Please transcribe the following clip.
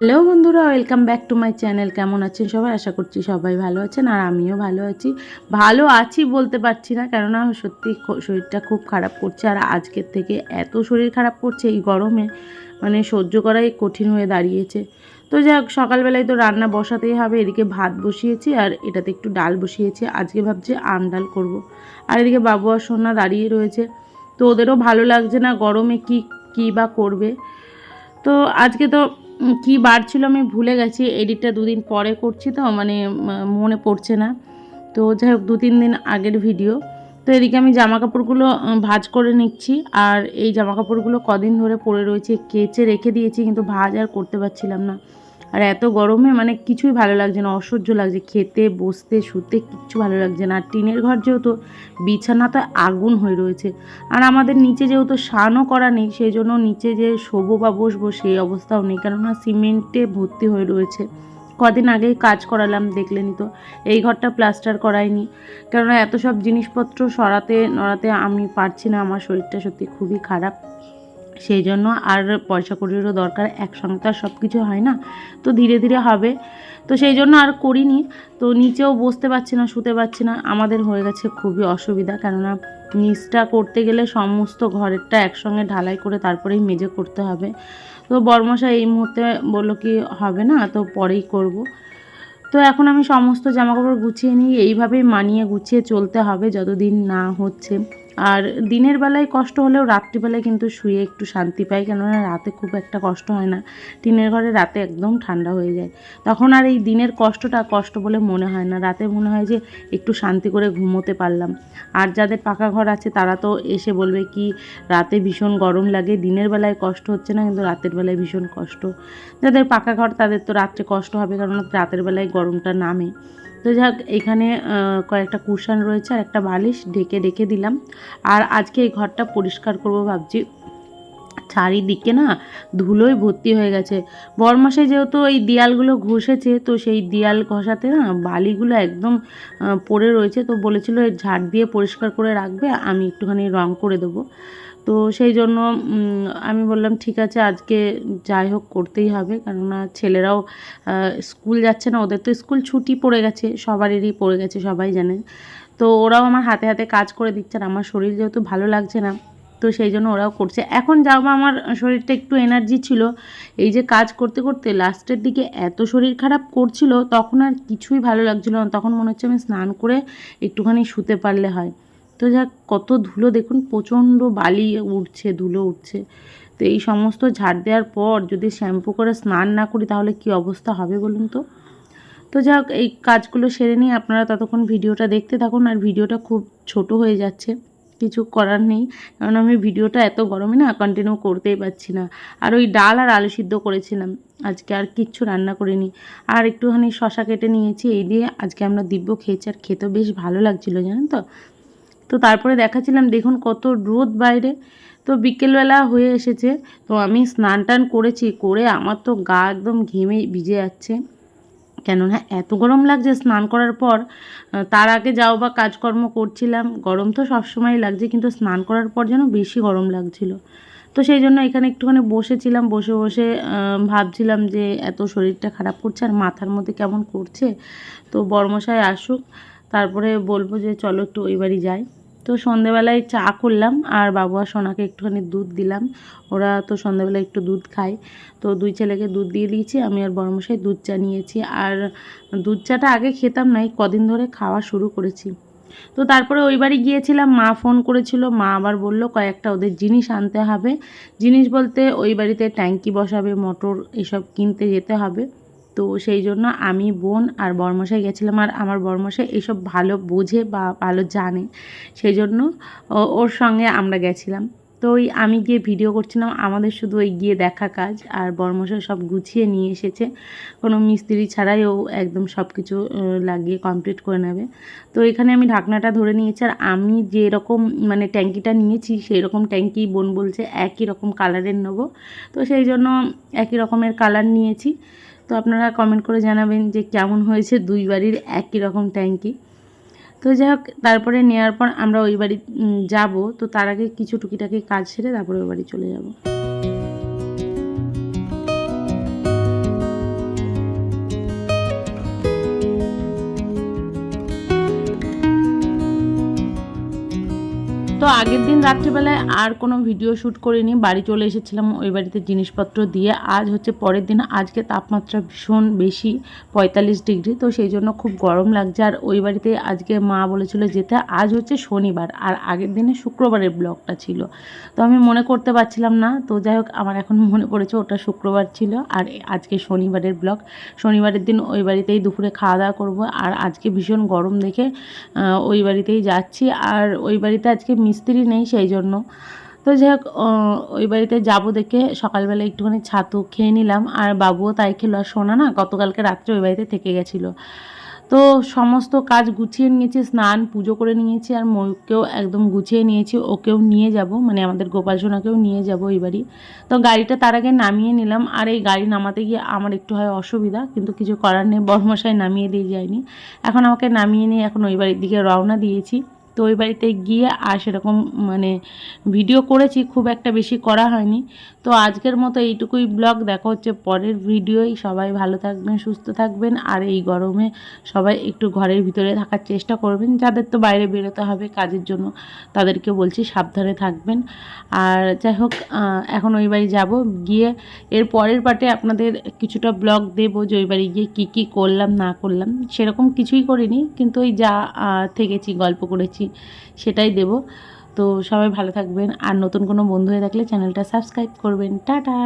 Hello বন্ধুরা, welcome back to my channel. কেমন আছেন সবাই? আশা করছি সবাই ভালো আছেন আর আমিও ভালো আছি। ভালো আছি বলতে পারছি না, কেননা সত্যি শরীরটা খুব খারাপ করছে আর আজকের থেকে এত শরীর খারাপ করছে এই গরমে মানে সহ্য করাই কঠিন হয়ে দাঁড়িয়েছে। তো যাক, সকালবেলায় তো রান্না বসাতেই হবে, এদিকে ভাত বসিয়েছি আর এটাতে একটু ডাল বসিয়েছি। আজকে ভাবছি আম ডাল করব। আর এদিকে বাবু আর সোনা দাঁড়িয়ে রয়েছে। তো ওদেরও ভালো লাগছে না গরমে কি, কী বা করবে। তো আজকে তো কি বার ছিল আমি ভুলে গেছি এডিটটা দুদিন পরে করছি তো মানে মনে পড়ছে না। তো যাই হোক দু তিন দিন আগের ভিডিও তো এদিকে আমি জামা কাপড়গুলো ভাজ করে নিচ্ছি, আর এই জামা কাপড়গুলো কদিন ধরে পড়ে রয়েছে, কেচে রেখে দিয়েছি, কিন্তু ভাজ আর করতে পারছিলাম না। আর এত গরমে মানে কিছুই ভালো লাগছে না, অসহ্য লাগছে। খেতে, বসতে, শুতে কিচ্ছু ভালো লাগছে না। আর টিনের ঘর যেহেতু বিছানা তো আগুন হয়ে রয়েছে, আর আমাদের নিচে যেহেতু স্নানও করা নেই, সেই জন্য নিচে যে শোবো বা বসবো সেই অবস্থাও নেই, কেননা সিমেন্টে ভর্তি হয়ে রয়েছে। কদিন আগেই কাজ করালাম, দেখলেনই তো। এই ঘরটা প্লাস্টার করাইনি, কেননা এত সব জিনিসপত্র সরাতে নড়াতে আমি পারছি না, আমার শরীরটা সত্যি খুবই খারাপ। সেই জন্য আর পয়সা কড়িরও দরকার, একসঙ্গে তো আর সব কিছু হয় না, তো ধীরে ধীরে হবে। তো সেই জন্য আর করিনি, তো নিচেও বসতে পারছি না, শুতে পারছি না। আমাদের হয়ে গেছে খুবই অসুবিধা, কেননা নিচটা করতে গেলে সমস্ত ঘরেরটা একসঙ্গে ঢালাই করে তারপরেই মেজে করতে হবে। তো বর্মশা এই মুহূর্তে বলল কি হবে না, তো পরেই করব। তো এখন আমি সমস্ত জামাকাপড় গুছিয়ে নিই, এইভাবেই মানিয়ে গুছিয়ে চলতে হবে, যতদিন না হচ্ছে। আর দিনের বেলায় কষ্ট হলেও রাত্রিবেলায় কিন্তু শুয়ে একটু শান্তি পাই, কেননা রাতে খুব একটা কষ্ট হয় না। টিনের ঘরে রাতে একদম ঠান্ডা হয়ে যায়। তখন আর এই দিনের কষ্টটা কষ্ট বলে মনে হয় না। রাতে মনে হয় যে একটু শান্তি করে ঘুমোতে পারলাম। আর যাদের পাকা ঘর আছে তারা তো এসে বলবে কি, রাতে ভীষণ গরম লাগে, দিনের বেলায় কষ্ট হচ্ছে না, কিন্তু রাতের বেলায় ভীষণ কষ্ট। যাদের পাকা ঘর তাদের তো রাত্রে কষ্ট হবে কারণ রাতের বেলায় গরমটা নামে। তো যাক, এখানে কয়েকটা কুশন রয়েছে আর একটা বালিশ ঢেকে রেখে দিলাম। আর আজকে এই ঘরটা পরিষ্কার করব ভাবছি। চারিদিকে না ধুলোয় ভর্তি হয়ে গেছে। বরমাসে যেহেতু এই দেয়ালগুলো ঘষেছে, তো সেই দেয়াল ঘষাতে না বালিগুলো একদম পড়ে রয়েছে। তো বলেছিল ঝাড় দিয়ে পরিষ্কার করে রাখবে, আমি একটুখানি রং করে দেবো। তো সেই জন্য আমি বললাম, ঠিক আছে, আজকে যাই হোক, করতেই হবে। কেননা ছেলেরাও স্কুল যাচ্ছে না, ওদের তো স্কুল ছুটি পড়ে গেছে সবারই পড়ে গেছে, সবাই জানেন তো ওরাও আমার হাতে হাতে কাজ করে দিচ্ছে আর আমার শরীর যেহেতু ভালো লাগছে না, তো সেই জন্য ওরাও করছে। এখন যাও বা আমার শরীরটা একটু এনার্জি ছিল। এই যে কাজ করতে করতে লাস্টের দিকে এত শরীর খারাপ করছিল, তখন আর কিছুই ভালো লাগছিল না। তখন মনে হচ্ছে আমি স্নান করে একটুখানি শুতে পারলে হয়। তো যাক, কত ধুলো, দেখুন প্রচণ্ড বালি উঠছে, ধুলো উঠছে। তো এই সমস্ত ঝাড় দেওয়ার পর যদি শ্যাম্পু করে স্নান না করি, তাহলে কি অবস্থা হবে বলুন তো? তো যাক, এই কাজগুলো সেরে নিয়ে আপনারা ততক্ষণ ভিডিওটা দেখতে থাকুন, আর ভিডিওটা খুব ছোট হয়ে যাচ্ছে। কিছু করার নেই, কারণ আমি ভিডিওটা এত গরমে না কন্টিনিউ করতেই পারছি না। আর ওই ডাল আর আলু সিদ্ধ করেছিলাম, আজকে আর কিচ্ছু রান্না করিনি। আর একটুখানি শশা কেটে নিয়েছি, এই দিয়ে আজকে আমরা দিব্য খেয়েছি, আর খেতেও বেশ ভালো লাগছিল, জানেন তো? তো তারপরে দেখাচ্ছিলাম, দেখুন কত রোদ বাইরে। তো বিকেলবেলা হয়ে এসেছে, তো আমি স্নান টান করেছি, করে আমার তো গা একদম ঘেমে ভিজে যাচ্ছে। কেননা এত গরম লাগছে স্নান করার পর তার আগে যাও বা কাজকর্ম করছিলাম, গরম তো সবসময় লাগছে, কিন্তু স্নান করার পর যেন বেশি গরম লাগছিল। তো সেই জন্য এখানে একটুখানি বসেছিলাম, বসে বসে ভাবছিলাম যে এত শরীরটা খারাপ করছে আর মাথার মধ্যে কেমন করছে। তো বর্মশাই আসুক তারপরে বলব যে চলো একটু ওই বাড়ি যাই। তো সন্ধেবেলায় চা করলাম আর বাবু আর সোনাকে একটুখানি দুধ দিলাম। ওরা তো সন্ধেবেলায় একটু দুধ খায়। তো দুই ছেলেকে দুধ দিয়ে দিয়েছি, আমি আর বড়মশাই দুধ চা নিয়েছি। আর দুধ চাটা আগে খেতাম না এই কদিন ধরে খাওয়া শুরু করেছি। তো তারপরে ওই বাড়ি গিয়েছিলাম, মা ফোন করেছিল, মা আবার বলল কয়েকটা ওদের জিনিস আনতে হবে। জিনিস বলতে ওই বাড়িতে ট্যাঙ্কি বসাবে, মোটর এসব কিনতে যেতে হবে। তো সেই জন্য আমি বোন আর বর্মশাই গেছিলাম আর আমার বর্মশাই এসব ভালো বোঝে বা ভালো জানে, সেই জন্য ওর সঙ্গে আমরা গেছিলাম। তো ওই আমি গিয়ে ভিডিও করছিলাম, আমাদের শুধু ওই গিয়ে দেখা কাজ আর বর্মশাই সব গুছিয়ে নিয়ে এসেছে। কোনো মিস্ত্রি ছাড়াই ও একদম সব কিছু লাগিয়ে কমপ্লিট করে নেবে। তো এখানে আমি ঢাকনাটা ধরে নিয়েছি আর আমি যেরকম মানে ট্যাঙ্কিটা নিয়েছি সেই রকম ট্যাঙ্কি বোন বলছে একই রকম কালারের নেব। তো সেই জন্য একই রকমের কালার নিয়েছি। তো আপনারা কমেন্ট করে জানাবেন যে কেমন হয়েছে দুই বাড়ির একই রকম ট্যাঙ্কি। তো যাই হোক, তারপরে নেওয়ার পর আমরা ওই বাড়ি যাব। তো তার আগে কিছু টুকিটাকি কাজ সেরে তারপরে ওই বাড়ি চলে যাব। তো আগের দিন রাত্রিবেলায় আর কোনো ভিডিও শ্যুট করিনি, বাড়ি চলে এসেছিলাম ওই বাড়িতে জিনিসপত্র দিয়ে। আজ হচ্ছে পরের দিন, আজকে তাপমাত্রা ভীষণ বেশি, পঁয়তাল্লিশ ডিগ্রি, তো সেই জন্য খুব গরম লাগছে। আর ওই বাড়িতে আজকে মা বলেছিল যেতে, আজ হচ্ছে শনিবার, আর আগের দিনে শুক্রবারের ব্লগটা ছিল। তো আমি মনে করতে পারছিলাম না, তো যাই হোক, আমার এখন মনে পড়েছে ওটা শুক্রবার ছিল, আর আজকে শনিবারের ব্লগ। শনিবারের দিন ওই বাড়িতেই দুপুরে খাওয়া দাওয়া করব, আর আজকে ভীষণ গরম দেখে ওই বাড়িতেই যাচ্ছি। আর ওই বাড়িতে আজকে মিস্ত্রি নেই সেই জন্য। তো যাই হোক ওই বাড়িতে যাব দেখে সকালবেলা একটুখানি ছাতু খেয়ে নিলাম। আর বাবুও তাই খেলো। আর শোনা না গতকালকে রাত্রে ওই বাড়িতে থেকে গেছিল। তো সমস্ত কাজ গুছিয়ে নিয়েছি, স্নান, পুজো করে নিয়েছি। আর ময়ূরকেও একদম গুছিয়ে নিয়েছি। ওকেও নিয়ে যাব মানে আমাদের গোপাল সোনাকেও নিয়ে যাব ওই বাড়ি। তো গাড়িটা তার আগে নামিয়ে নিলাম। আর এই গাড়ি নামাতে গিয়ে আমার একটু হয় অসুবিধা, কিন্তু কিছু করার নেই। বর্মশাই নামিয়ে দিয়ে যায়নি। এখন আমাকে নামিয়ে নিয়ে এখন ওই বাড়ির দিকে রওনা দিয়েছি। তো ওই বাড়িতে গিয়ে আর সেরকম মানে ভিডিও করেছি, খুব একটা বেশি করা হয়নি। তো আজকের মতো এইটুকুই ব্লগ দেখা হচ্ছে পরের ভিডিওই সবাই ভালো থাকবেন, সুস্থ থাকবেন, আর এই গরমে সবাই একটু ঘরের ভিতরে থাকার চেষ্টা করবেন। যাদের তো বাইরে বেরোতে হবে কাজের জন্য, তাদেরকে বলছি সাবধানে থাকবেন। আর যাই হোক এখন ওই বাড়ি যাব। গিয়ে এর পরের পার্টে আপনাদের কিছুটা ব্লগ দেবো যে ওই বাড়ি গিয়ে কী কী করলাম, না করলাম। সেরকম কিছুই করিনি, কিন্তু ওই যা থেকেছি, গল্প করেছি। সেটাই দেব। তো সবাই ভালো থাকবেন। আর নতুন কোনো বন্ধু হয়ে থাকলে চ্যানেলটা সাবস্ক্রাইব করবেন। টাটা!